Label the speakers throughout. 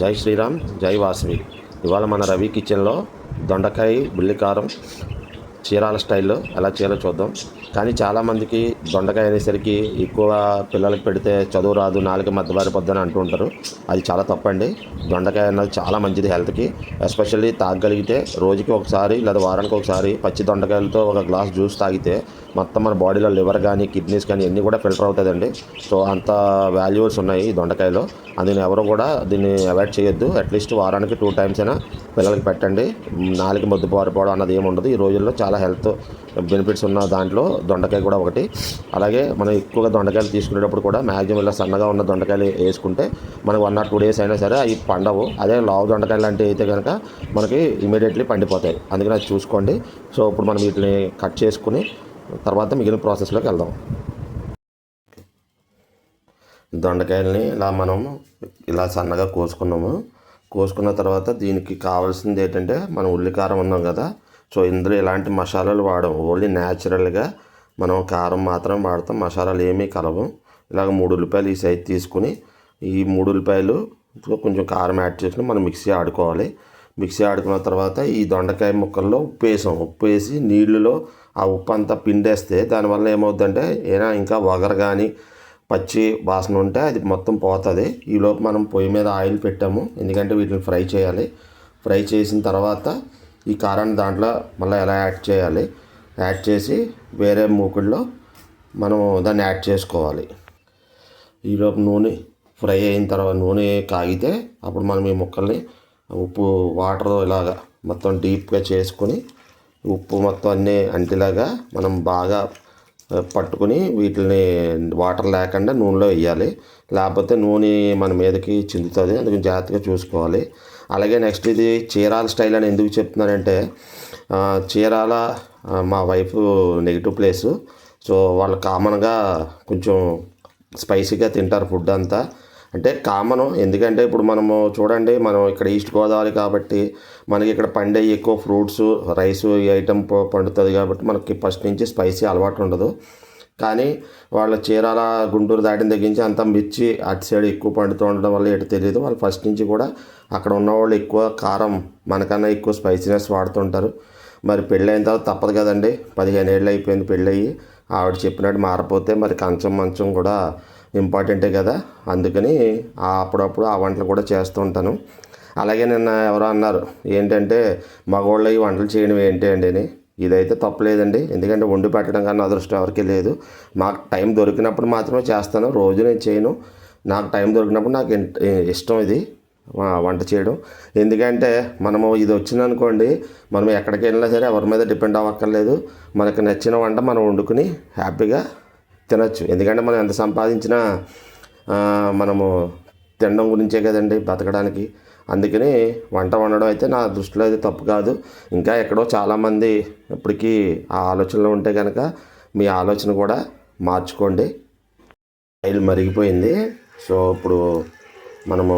Speaker 1: జై శ్రీరామ్ జై వాసవి. ఇవాళ మన రవి కిచెన్లో దొండకాయ బుల్లికారం చీరాల స్టైల్లో ఎలా చేయాలో చూద్దాం. కానీ చాలామందికి దొండకాయ అనేసరికి ఎక్కువ పిల్లలకి పెడితే చదువు రాదు నాలుగు మధ్యబారిపోద్దని అంటూ ఉంటారు. అది చాలా తప్పండి. దొండకాయ అన్నది చాలా మంచిది హెల్త్కి. ఎస్పెషల్లీ తాగగలిగితే రోజుకి ఒకసారి లేదా వారానికి ఒకసారి పచ్చి దొండకాయలతో ఒక గ్లాస్ జ్యూస్ తాగితే మొత్తం మన బాడీలో లివర్ కానీ కిడ్నీస్ కానీ అన్నీ కూడా ఫిల్టర్ అవుతుందండి. సో అంత వాల్యూస్ ఉన్నాయి ఈ దొండకాయలో. అందుకని ఎవరు కూడా దీన్ని అవాయిడ్ చేయొద్దు. అట్లీస్ట్ వారానికి టూ టైమ్స్ అయినా పిల్లలకి పెట్టండి. నాలుగు మొద్దు పారిపోవడం అన్నది ఏమి ఉండదు ఈ రోజుల్లో చాలా హెల్త్ బెనిఫిట్స్ ఉన్న దాంట్లో దొండకాయ కూడా ఒకటి. అలాగే మనం ఎక్కువగా దొండకాయలు తీసుకునేటప్పుడు కూడా మ్యాక్సిమం ఇలా సన్నగా ఉన్న దొండకాయలు వేసుకుంటే మనకు వన్ ఆర్ టూ డేస్ అయినా సరే అవి పండవు. అదే లావు దొండకాయలు లాంటివి అయితే కనుక మనకి ఇమీడియట్లీ పండిపోతాయి. అందుకని అది చూసుకోండి. సో ఇప్పుడు మనం వీటిని కట్ చేసుకుని తర్వాత మిగిలిన ప్రాసెస్లోకి వెళ్దాం. దొండకాయలని ఇలా మనం ఇలా సన్నగా కోసుకున్నాము. కోసుకున్న తర్వాత దీనికి కావాల్సింది ఏంటంటే మనం ఉల్లికారం ఉన్నాం కదా. సో ఇందులో ఎలాంటి మసాలాలు వాడము? ఓన్లీ న్యాచురల్గా మనం కారం మాత్రం వాడతాం. మసాలాలు ఏమీ కలవు. ఇలాగ మూడు ఉల్లిపాయలు ఈ సైజ్ తీసుకుని ఈ మూడు ఉల్లిపాయలు కొంచెం కారం యాడ్ చేసుకుని మనం మిక్సీ ఆడుకోవాలి. మిక్సీ ఆడుకున్న తర్వాత ఈ దొండకాయ ముక్కల్లో ఉప్పు వేసాం. ఉప్పు వేసి నీళ్ళలో ఆ ఉప్పు అంతా పిండేస్తే దానివల్ల ఏమవుతుందంటే ఏదైనా ఇంకా వగరు కానీ పచ్చి వాసన ఉంటే అది మొత్తం పోతుంది. ఈలోపు మనం పొయ్యి మీద ఆయిల్ పెట్టాము. ఎందుకంటే వీటిని ఫ్రై చేయాలి. ఫ్రై చేసిన తర్వాత ఈ కారాన్ని దాంట్లో మళ్ళీ ఎలా యాడ్ చేయాలి? యాడ్ చేసి వేరే మూకుల్లో మనం దాన్ని యాడ్ చేసుకోవాలి. ఈలోపు నూనె ఫ్రై అయిన తర్వాత నూనె కాగితే అప్పుడు మనం ఈ ముక్కల్ని ఉప్పు వాటర్ ఇలాగా మొత్తం డీప్గా చేసుకొని ఉప్పు మొత్తం అన్నీ అంటిలాగా మనం బాగా పట్టుకుని వీటిని వాటర్ లేకుండా నూనెలో వేయాలి. లేకపోతే నూనె మన మీదకి చిందుతుంది. అందుకని జాగ్రత్తగా చూసుకోవాలి. అలాగే నెక్స్ట్ ఇది చీరాల స్టైల్ అని ఎందుకు చెప్తున్నానంటే చీరాల మా వైఫ్ నెగిటివ్ ప్లేసు సో వాళ్ళు కామన్గా కొంచెం స్పైసీగా తింటారు ఫుడ్ అంతా. అంటే కామన్ ఎందుకంటే ఇప్పుడు మనము చూడండి మనం ఇక్కడ ఈస్ట్ గోదావరి కాబట్టి మనకి ఇక్కడ పండే ఎక్కువ ఫ్రూట్స్ రైస్ ఈ ఐటెం పండుతుంది కాబట్టి మనకి ఫస్ట్ నుంచి స్పైసీ అలవాటు ఉండదు. కానీ వాళ్ళ చీరాల గుంటూరు దాటిన దగ్గర నుంచి అంతా మిర్చి అటు సైడ్ ఎక్కువ పండుతూ ఉండడం వల్ల ఎటు తెలియదు. వాళ్ళు ఫస్ట్ నుంచి కూడా అక్కడ ఉన్న వాళ్ళు ఎక్కువ కారం మనకన్నా ఎక్కువ స్పైసీనెస్ వాడుతుంటారు. మరి పెళ్ళైన తర్వాత తప్పదు కదండి. పదిహేను ఏళ్ళు అయిపోయింది పెళ్ళయి. ఆవిడ చెప్పినట్టు మారిపోతే మరి కంచం మంచం కూడా ఇంపార్టెంటే కదా. అందుకని అప్పుడప్పుడు ఆ వంటలు కూడా చేస్తూ ఉంటాను. అలాగే నిన్న ఎవరో అన్నారు ఏంటంటే మగవాళ్ళు ఈ వంటలు చేయడం ఏంటి అండి అని. ఇదైతే తప్పలేదండి ఎందుకంటే వండి పెట్టడం కన్నా అదృష్టం ఎవరికీ లేదు. మాకు టైం దొరికినప్పుడు మాత్రమే చేస్తాను. రోజు నేను చేయను. నాకు టైం దొరికినప్పుడు నాకు ఇష్టం ఇది. వంట చేయడం. ఎందుకంటే మనము ఇది వచ్చిందనుకోండి మనం ఎక్కడికి వెళ్ళినా సరే ఎవరి మీద డిపెండ్ అవ్వక్కర్లేదు. మనకు నచ్చిన వంట మనం వండుకుని హ్యాపీగా తినచ్చు. ఎందుకంటే మనం ఎంత సంపాదించినా మనము తినడం గురించే కదండి బతకడానికి. అందుకని వంట వండడం అయితే నా దృష్టిలో అయితే తప్పు కాదు. ఇంకా ఎక్కడో చాలామంది ఇప్పటికీ ఆ ఆలోచనలో ఉంటే కనుక మీ ఆలోచన కూడా మార్చుకోండి. ఆయిల్ మరిగిపోయింది. సో ఇప్పుడు మనము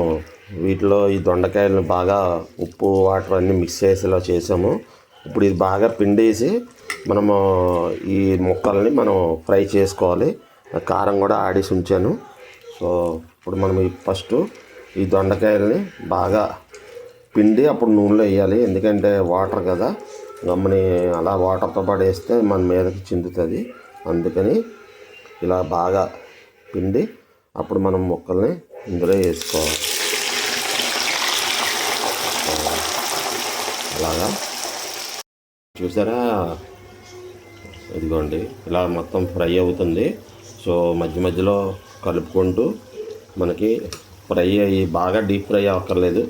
Speaker 1: వీటిలో ఈ దొండకాయలను బాగా ఉప్పు వాటర్ అన్నీ మిక్స్ చేసేలా చేసాము. ఇప్పుడు ఇది బాగా పిండేసి మనము ఈ ముక్కల్ని మనం ఫ్రై చేసుకోవాలి. కారం కూడా ఆడేసి ఉంచాను. సో ఇప్పుడు మనం ఫస్ట్ ఈ దొండకాయలని బాగా పిండి అప్పుడు నూనెలో వేయాలి. ఎందుకంటే వాటర్ కదా. గమ్మని అలా వాటర్తో పాటు వేస్తే మన మీదకి చిందుతుంది. అందుకని ఇలా బాగా పిండి అప్పుడు మనం ముక్కల్ని ఇందులో వేసుకోవాలి. అలాగా. చూసారా? ఇదిగోండి. ఇలా మొత్తం ఫ్రై అవుతుంది. సో మధ్య మధ్యలో కలుపుకుంటూ మనకి ఫ్రై అయ్యి బాగా డీప్ ఫ్రై అవ్వక్కర్లేదు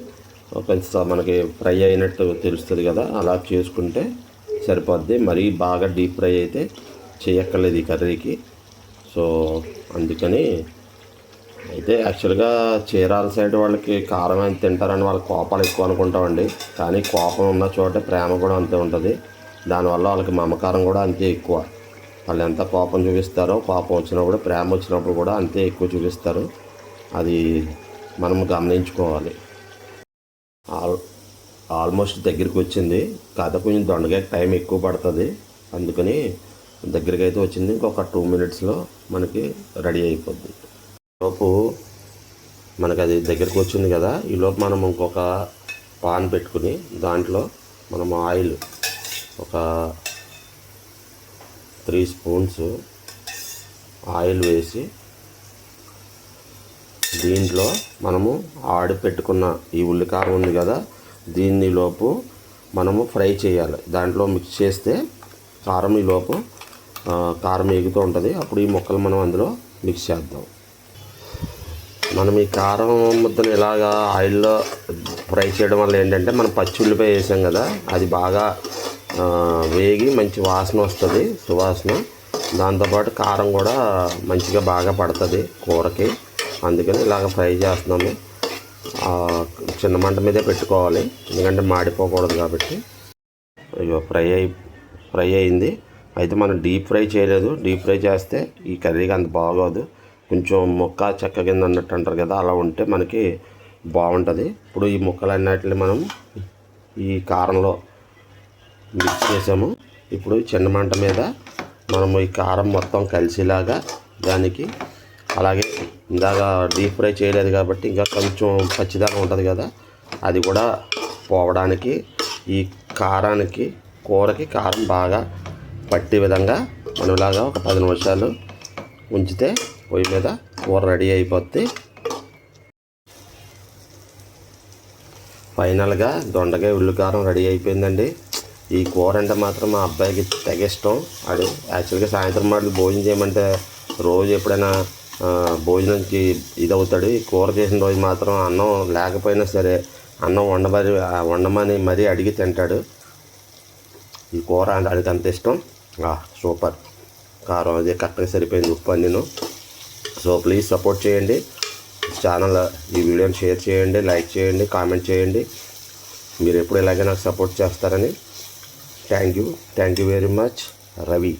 Speaker 1: కొంచెం మనకి ఫ్రై అయినట్టు తెలుస్తుంది కదా అలా చేసుకుంటే సరిపోద్ది. మరీ బాగా డీప్ ఫ్రై అయితే చేయక్కర్లేదు ఈ కర్రీకి. సో అందుకని అయితే యాక్చువల్గా చీరాల సైడ్ వాళ్ళకి కారం అయితే తింటారని వాళ్ళ కోపాలు ఎక్కువ అనుకుంటామండి. కానీ కోపం ఉన్న చోట ప్రేమ కూడా అంతే ఉంటుంది. దానివల్ల వాళ్ళకి మమకారం కూడా అంతే ఎక్కువ. వాళ్ళు ఎంత కోపం చూపిస్తారో కోపం వచ్చినప్పుడు ప్రేమ వచ్చినప్పుడు కూడా అంతే ఎక్కువ చూపిస్తారు. అది మనం గమనించుకోవాలి. ఆల్ ఆల్మోస్ట్ దగ్గరికి వచ్చింది. కథ కొంచెం దొండకాయ టైం ఎక్కువ పడుతుంది. అందుకని దగ్గరికి అయితే వచ్చింది. ఇంకొక టూ మినిట్స్లో మనకి రెడీ అయిపోద్ది. లోపు మనకి అది దగ్గరికి వచ్చింది కదా. ఈలోపు మనం ఇంకొక పాన్ పెట్టుకుని దాంట్లో మనం ఆయిల్ ఒక త్రీ స్పూన్స్ ఆయిల్ వేసి దీంట్లో మనము ఆడి పెట్టుకున్న ఈ ఉల్లికారం ఉంది కదా దీన్ని లోపు మనము ఫ్రై చేయాలి. దాంట్లో మిక్స్ చేస్తే కారం ఈ లోపు కారం ఎగుతూ ఉంటుంది. అప్పుడు ఈ ముక్కలు మనం అందులో మిక్స్ చేద్దాం. మనం ఈ కారం ముద్దను ఇలాగా ఆయిల్లో ఫ్రై చేయడం వల్ల ఏంటంటే మనం పచ్చి ఉల్లిపాయ వేసాం కదా అది బాగా వేగి మంచి వాసన వస్తుంది సువాసన. దాంతోపాటు కారం కూడా మంచిగా బాగా పడుతుంది కూరకి. అందుకని ఇలాగ ఫ్రై చేస్తున్నాము చిన్న మంట మీదే పెట్టుకోవాలి. ఎందుకంటే మాడిపోకూడదు కాబట్టి. అయ్యో ఫ్రై అయి ఫ్రై అయింది. అయితే మనం డీప్ ఫ్రై చేయలేదు. డీప్ ఫ్రై చేస్తే ఈ కర్రీకి అంత బాగోదు. కొంచెం ముక్క చెక్క కింద అన్నట్టు అంటారు కదా అలా ఉంటే మనకి బాగుంటుంది. ఇప్పుడు ఈ ముక్కలు అన్నిటిని మనం ఈ కారంలో మిక్స్ చేసాము. ఇప్పుడు చిన్న మంట మీద మనము ఈ కారం మొత్తం కలిసేలాగా దానికి అలాగే ఇందాక డీప్ ఫ్రై చేయలేదు కాబట్టి ఇంకా కొంచెం పచ్చిదాకా ఉంటుంది కదా అది కూడా పోవడానికి ఈ కారానికి కూరకి కారం బాగా పట్టే విధంగా మనం ఇలాగా ఒక పది నిమిషాలు ఉంచితే పొయ్యి మీద కూర రెడీ అయిపోద్ది. ఫైనల్గా దొండకాయ ఉల్లికారం రెడీ అయిపోయిందండి. ఈ కూర అంటే మాత్రం మా అబ్బాయికి తెగ ఇష్టం. అది యాక్చువల్గా సాయంత్రం మాటలు భోజనం చేయమంటే రోజు ఎప్పుడైనా భోజనంకి ఇది అవుతాడు ఈ కూర చేసిన రోజు మాత్రం అన్నం లేకపోయినా సరే అన్నం వండమని వండమని మరీ అడిగి తింటాడు. ఈ కూర అడిగి అంత ఇష్టం. సూపర్. కారం అది కరెక్ట్గా సరిపోయింది ఉప్పు అన్నీను. సో ప్లీజ్ సపోర్ట్ చేయండి. ఛానల్ ఈ వీడియోని షేర్ చేయండి లైక్ చేయండి కామెంట్ చేయండి. మీరు ఎప్పుడు ఇలాగే నాకు సపోర్ట్ చేస్తారని. Thank you. Thank you very much. Ravi.